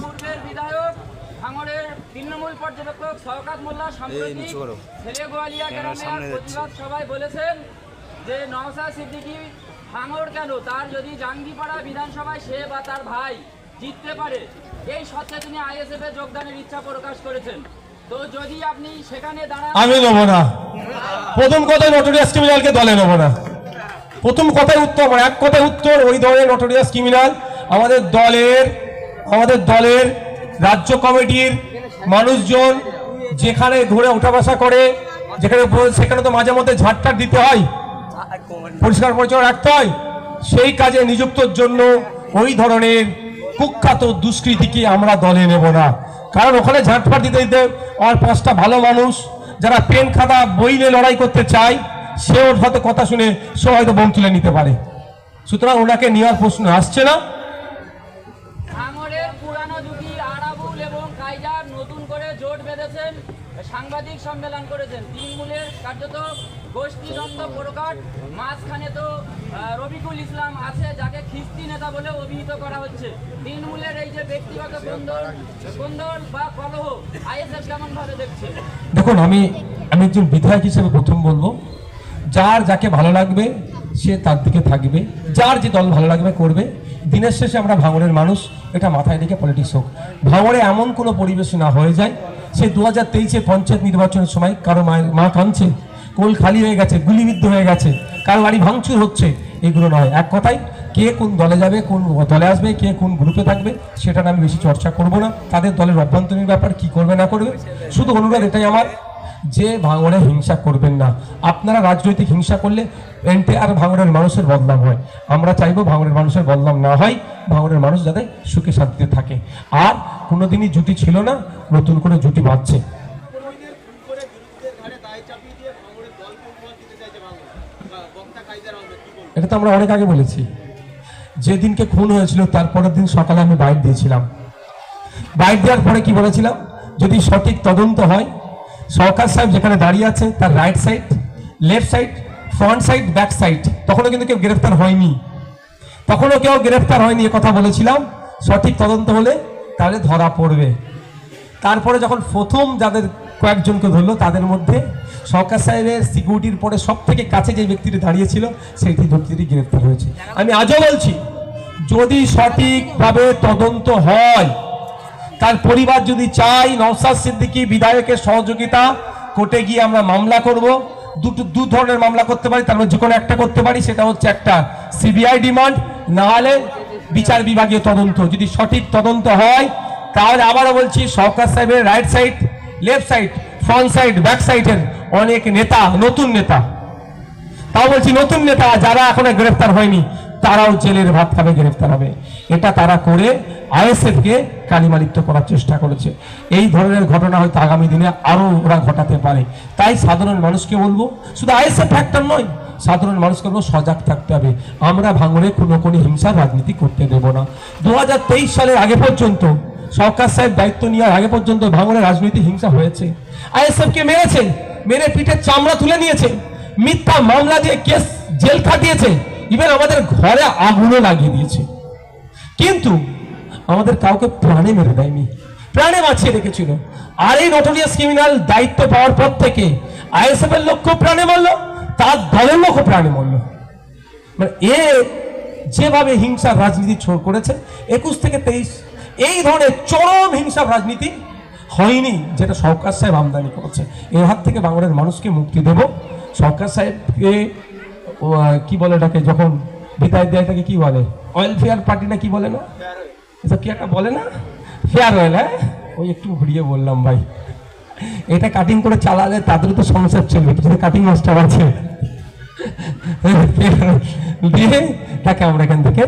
পূর্বের বিধায়ক ভাঙড়ের তৃণমূল পর্যবেক্ষক শওকাত মোল্লা সাম্প্রতিক ছেলে গোয়ালিয়া গ্রামে এক সামনে যাচ্ছি। প্রতিবাদ সভায় বলেছেন যে নওশাদ সিদ্দিকী ভাঙড় কেন? তার যদি জাঙ্গিপাড়া বিধানসভায় সে বা তার ভাই জিততে পারে এই সত্ত্বে তিনি আইএসএফ এ যোগদানের ইচ্ছা প্রকাশ করেছেন। তো যদি আপনি সেখানে দাঁড়ান আমি নেব না। প্রথম কথায় নটোরিয়াস ক্রিমিনালকে দলে নেব না। প্রথম কথায় উত্তর এক কথায় উত্তর ওই দলের নটোরিয়াস ক্রিমিনাল আমাদের দলের আমাদের দলের রাজ্য কমিটির মানুষজন যেখানে ঘুরে ওঠা বসা করে, যেখানে সেখানে তো মাঝে মধ্যে ঝাড়টার দিতে হয়, পরিষ্কার পরিচ্ছন্ন রাখতে হয়, সেই কাজে নিযুক্তর জন্য ওই ধরনের কুখ্যাত দুষ্কৃতিকে আমরা দলে নেব না। কারণ ওখানে ঝাঁটফাট দিতে দিতে আমার পাঁচটা ভালো মানুষ, যারা পেন খাতা বই নিয়ে লড়াই করতে চায়, সে ওর সাথে কথা শুনে সে হয়তো বোম তুলে নিতে পারে। সুতরাং ওনাকে নেওয়ার প্রশ্ন আসছে না। সাংবাদিক সম্মেলন করেছেন। তৃণমূলের কার্যত গোষ্ঠীদ্বন্দ্ব প্রকাট মাঝখানে তো আহ, রফিকুল ইসলাম আছে যাকে খিস্তি নেতা বলে অভিহিত করা হচ্ছে। তৃণমূলের এই যে ব্যক্তিগত কোন্দল কোন্দল বা কলহ আইএসএফ কেমন ভাবে দেখছে? দেখুন আমি আমি একজন বিধায়ক হিসেবে প্রথম বলব যার যাকে ভালো লাগবে সে তার দিকে থাকবে। যার যে দল ভালো লাগবে করবে। দিনের শেষে আমরা ভাঙড়ের মানুষ এটা মাথায় রেখে পলিটিক্স হোক। ভাঙড়ে এমন কোনো পরিবেশ না হয়ে যায় সে দু হাজার তেইশে পঞ্চায়েত নির্বাচনের সময় কারও মায়ের মা কাঁদছে, কোল খালি হয়ে গেছে, গুলিবিদ্ধ হয়ে গেছে, কারও বাড়ি ভাঙচুর হচ্ছে, এগুলো নয়। এক কথায়, কে কোন দলে যাবে, কোন দলে আসবে, কে কোন গ্রুপে থাকবে, সেটা আমি বেশি চর্চা করব না। তাদের দলের অভ্যন্তরীণ ব্যাপার কি করবে, না করবে, শুধু অনুরোধ এটাই আমার যে ভাঙড়ে হিংসা করবেন না। আপনারা রাজনৈতিক হিংসা করলে এনটে আর ভাঙড়ের মানুষের বদনাম হয়। আমরা চাইব ভাঙড়ের মানুষের বদনাম না হয়। ভাঙড়ের মানুষ যাতে সুখে শান্তিতে থাকে। আর কোনোদিনই জুটি ছিল না, নতুন করে জুটি বাঁধছে। এটা তো আমরা অনেক আগে বলেছি। যেদিনকে খুন হয়েছিল তারপরের দিন সকালে আমি বাইট দিয়েছিলাম। বাইট দেওয়ার পরে কি বলেছিলাম? যদি সঠিক তদন্ত হয়, সরকার সাহেব যেখানে দাঁড়িয়ে আছে, তার right side left side front side back side তখনও কিন্তু কেউ গ্রেফতার হয়নি। তখনও কেউ গ্রেফতার হয়নি কথা বলেছিলাম। সঠিক তদন্ত হলে তাহলে ধরা পড়বে। তারপরে যখন প্রথম যাদের কয়েকজনকে ধরলো, তাদের মধ্যে সরকার সাহেবের সিকিউরিটির পরে সব থেকে কাছে যে ব্যক্তিটি দাঁড়িয়েছিল সেই ব্যক্তিটি গ্রেফতার হয়েছে। আমি আজও বলছি, যদি সঠিকভাবে তদন্ত হয়, তার পরিবার যদি চাই নওসাদ সিদ্দিকী বিধায়কের সহযোগিতা, কোর্টে গিয়ে আমরা মামলা করব, দুটো দু ধরনের মামলা করতে পারি, তার মধ্যে যে কোনো একটা করতে পারি, সেটা হচ্ছে একটা সিবিআই ডিমান্ড না হলে বিচার বিভাগীয় তদন্ত, যদি সঠিক তদন্ত হয়, তাহলে আবারও বলছি, সরকার সাহেবের right side left side front side back সাইডের অনেক নেতা, নতুন নেতা। তাও বলছি নতুন নেতা যারা এখনও গ্রেফতার হয়নি। তারাও জেলের ভাত খাবে, গ্রেফতার হবে। এটা তারা করে আইএসএফ কে কালিমালিপ্ত করার চেষ্টা করেছে। এই ধরনের ঘটনা হয়তো আগামী দিনে আরও ওরা ঘটাতে পারে। তাই সাধারণ মানুষকে বলব, শুধু আইএসএফ ফ্যাক্টর নয়, সাধারণ মানুষকে বলব, সজাগ থাকতে হবে। আমরা ভাঙড়ে কোনো কোনো হিংসার রাজনীতি করতে দেব না। দু হাজার তেইশ সালের আগে পর্যন্ত, সরকার সাহেব দায়িত্ব নেওয়ার আগে পর্যন্ত ভাঙড়ে রাজনৈতিক হিংসা হয়েছে। আইএসএফ কে মেরেছে, মেরে পিঠের চামড়া তুলে নিয়েছে। মিথ্যা মামলা দিয়ে কেস জেল খাটিয়েছে। ইভেন আমাদের ঘরে আগুনও লাগিয়ে দিয়েছে। কিন্তু আমাদের কাউকে প্রাণে মেরে দেয়নি। প্রাণে বাঁচিয়ে রেখেছিল। আর এই নটোরিয়াস ক্রিমিনাল দায়িত্ব পাওয়ার পর থেকে আইএসএফ এর লক্ষ্য প্রাণে মারলো, তার দলের লক্ষ্য প্রাণে মারলো। মানে এ যেভাবে হিংসার রাজনীতি ছোড় করেছে, একুশ থেকে তেইশ, এই ধরনের চরম হিংসার রাজনীতি হয়নি যেটা সরকার সাহেব আমদানি করেছে। এর হাত থেকে বাংলার মানুষকে মুক্তি দেব। সরকার সাহেবকে কি বলে এটাকে যখন বিদায় দেয় তাকে কি বলে? ওয়েলফেয়ার পার্টি না কি বলে না? এসব কি একটা বলে না? ফেয়ার ওয়েল হ্যাঁ? ওই একটু ঘুরিয়ে বললাম ভাই। এটা কাটিং করে চালালে তাদের তো সমস্যা চলবে কিছু কাটিং মাস্টার আছে। দিয়ে তাকে আমরা এখান থেকে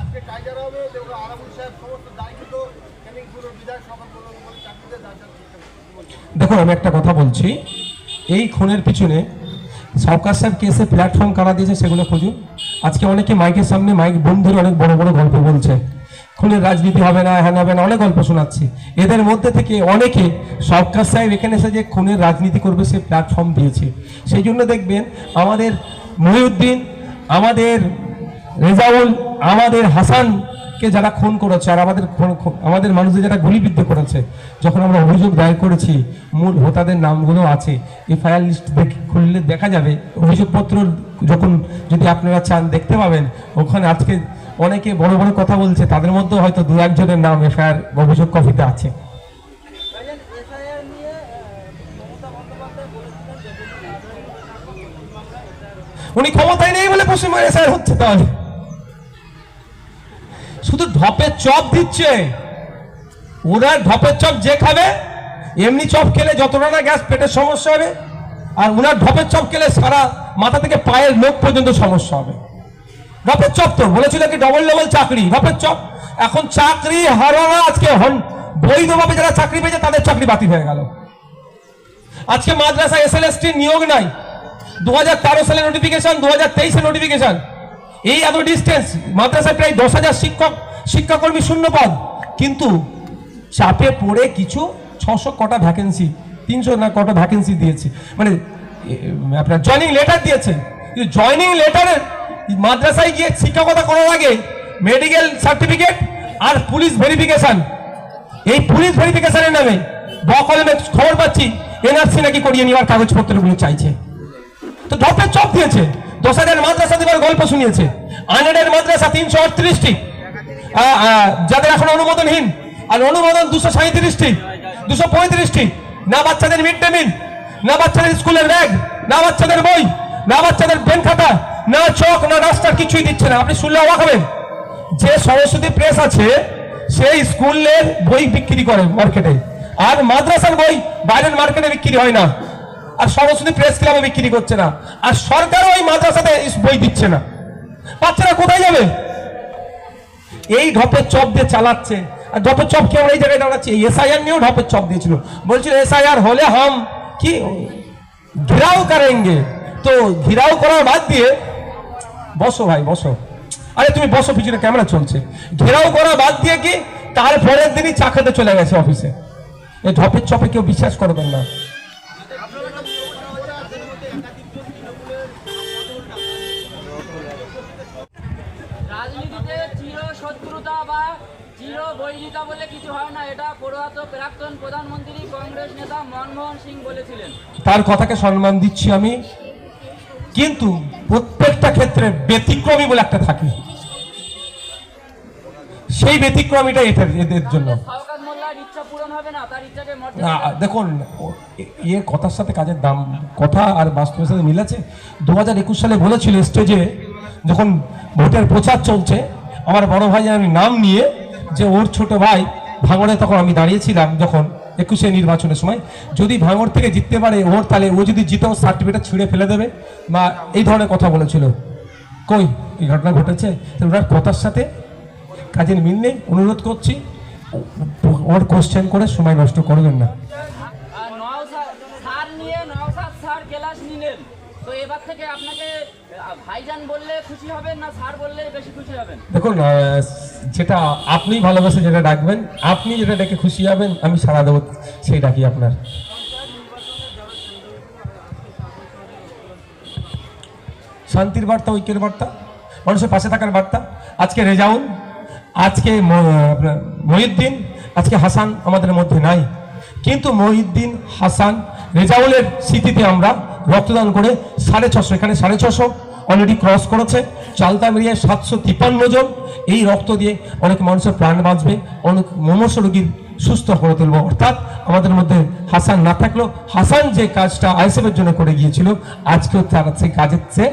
আজকে এবং আরবুল সাহেব সমস্ত দায়িত্ব দেখুন, আমি একটা কথা বলছি। এই খুনের পিছনে সরকার সাহেব কেসে প্ল্যাটফর্ম কারা দিয়েছে সেগুলো খুঁজুন। আজকে অনেকে মাইকের সামনে মাইক বন্ধুর অনেক বড় বড় গল্প বলছে। খুনের রাজনীতি হবে না হ্যান হবে না, অনেক গল্প শোনাচ্ছি। এদের মধ্যে থেকে অনেকে সরকার সাহেব এখানে এসে যে খুনের রাজনীতি করবে সে প্ল্যাটফর্ম দিয়েছে। সেই জন্য দেখবেন আমাদের মহিউদ্দিন, আমাদের রেজাউল আমাদের হাসানকে যারা খুন করেছে আর আমাদের আমাদের মানুষদের যারা গুলিবিদ্ধ করেছে, যখন আমরা অভিযোগ দায়ের করেছি, মূল হোতাদের নামগুলো আছে এফআইআর লিস্ট দেখে খুললে দেখা যাবে, অভিযোগপত্র যখন যদি আপনারা চান দেখতে পাবেন, ওখানে আজকে অনেকে বড় বড় কথা বলছে, তাদের মধ্যে হয়তো দু একজনের নাম এফআইআর অভিযোগ কপিতে আছে। উনি ক্ষমতায় নেই বলে পশ্চিমবঙ্গে এসআইআর হচ্ছে তাহলে। ঢপের চপ দিচ্ছে। ওরা ঢপের চপ যে খাবে, এমনি চপ খেলে যতটা না গ্যাস পেটের সমস্যা হবে, আর ওনার ঢপের চপ খেলে সারা মাথা থেকে পায়ের লোক পর্যন্ত সমস্যা হবে। ঢপের চপ তো, বলেছিল কি ডবল লেভেল চাকরি ঢপের চপ। এখন চাকরি হারানো আজকে হন, বৈধভাবে যারা চাকরি পেয়েছে তাদের চাকরি বাতিল হয়ে গেল। আজকে মাদ্রাসা এসএলএসটি নিয়োগ নাই। দু হাজার তেরো সালের নোটিফিকেশন দু হাজার নোটিফিকেশন এই এত ডিস্টেন্স মাদ্রাসায় প্রায় দশ হাজার শিক্ষক শিক্ষাকর্মী শূন্য পদ কিন্তু চাপে পড়ে কিছু ছশো কটা ভ্যাকেন্সি তিনশো না কটা ভ্যাকেন্সি দিয়েছে। মানে আপনার জয়নিং লেটার দিয়েছে। কিন্তু জয়নিং লেটারের মাদ্রাসায় গিয়ে শিক্ষকতা করার আগে মেডিকেল সার্টিফিকেট আর পুলিশ ভেরিফিকেশন এই পুলিশ ভেরিফিকেশানের নামে বকলমে খবর পাচ্ছি এনআরসি নাকি করিয়ে নেওয়ার কাগজপত্রগুলো চাইছে। তো ঢপের চপ দিয়েছে দশ হাজার মাদ্রাসা দেবার গল্প শুনিয়েছে। আনএডের মাদ্রাসা তিনশো আটত্রিশটি। যাদের এখন অনুমোদনহীন, আর অনুমোদন দুশো সাঁত্রিশটি দুশো পঁয়ত্রিশটি, না বাচ্চাদের মিড ডে মিল না বাচ্চাদের স্কুলের ব্যাগ, না বাচ্চাদের বই, না বাচ্চাদের পেন খাতা, না চক, না রাস্তার কিছুই দিচ্ছে না। আপনি শুনলে অবাক হবেন। যে সরস্বতী প্রেস আছে, সেই স্কুলের বই বিক্রি করে মার্কেটে। আর মাদ্রাসার বই বাইরের মার্কেটে বিক্রি হয় না। আর সরস্বতী প্রেস ক্লাবে বিক্রি করছে না। আর সরকারও ওই মাদ্রাসাতে বই দিচ্ছে না। বাচ্চারা কোথায় যাবে? এই ঢপের চপ দিয়ে চালাচ্ছে। আর ঢপের চপ কি আমরা এই জায়গায় দাঁড়াচ্ছি? এসআইআর নিয়েও ঢপের চপ দিয়েছিল। বলছিল এসআইআর হলে হম। কি? ঘিরাও করেঙ্গে। তো ঘিরাও করার বাদ দিয়ে, বসো ভাই, বসো। আরে, তুমি বসো, পিছনে ক্যামেরা চলছে। ঘেরাও করা বাদ দিয়ে কি? তারপরের দিনই চা খেতে চলে গেছে অফিসে। এই ঢপের চপে কেউ বিশ্বাস করবেন না। বা চির বৈরিতা বলে কিছু হয় না এটা প্রয়াত প্রাক্তন প্রধানমন্ত্রী কংগ্রেস নেতা মনমোহন সিং বলেছিলেন। তার কথাকে সম্মান দিচ্ছি আমি। কিন্তু প্রত্যেকটা ক্ষেত্রে ব্যতিক্রমী বলে একটা থাকে। সেই ব্যতিক্রমীটা এটা এদের জন্য। না দেখুন এ- ইয়ে কথার সাথে কাজের দাম কথা আর বাস্তবের সাথে মিল আছে। দু হাজার একুশ সালে বলেছিল স্টেজে যখন ভোটের প্রচার চলছে আমার বড় ভাই আমি নাম নিয়ে যে ওর ছোট ভাই ভাঙড়ে তখন আমি দাঁড়িয়েছিলাম যখন একুশে নির্বাচনের সময়। যদি ভাঙড় থেকে জিততে পারে ওর, তাহলে ও যদি জিতে, ওর সার্টিফিকেট ছিঁড়ে ফেলে দেবে। বা এই ধরনের কথা বলেছিল। কই, এই ঘটনা ঘটেছে? ওনার কথার সাথে কাজের মিল নেই, অনুরোধ করছি, ওর কোশ্চেন করে সময় নষ্ট করবেন না। দেখুন যেটা আপনি ভালোবাসে যেটা ডাকবেন, আপনি যেটা ডেকে খুশি হবেন, আমি সারা দেবো, সেই ডাকি আপনার। শান্তির বার্তা, ঐক্যের বার্তা, মানুষের পাশে থাকার বার্তা। আজকে রেজাউল, আজকে মহিউদ্দিন, আজকে হাসান আমাদের মধ্যে নাই। কিন্তু মহিউদ্দিন, হাসান, রেজাউলের স্মৃতিতে আমরা রক্তদান করে সাড়ে ছশো, এখানে সাড়ে ছশো অলরেডি ক্রস করেছে। চালতা মিলিয়ে সাতশো তিপ্পান্ন জন। এই রক্ত দিয়ে অনেক মানুষের প্রাণ বাঁচবে, অনেক মমর্ষ রোগীর সুস্থ করে তুলব। অর্থাৎ আমাদের মধ্যে হাসান না থাকলেও হাসান যে কাজটা আইসিএফের জন্য করে গিয়েছিল, আজকেও তার সেই কাজের চেয়ে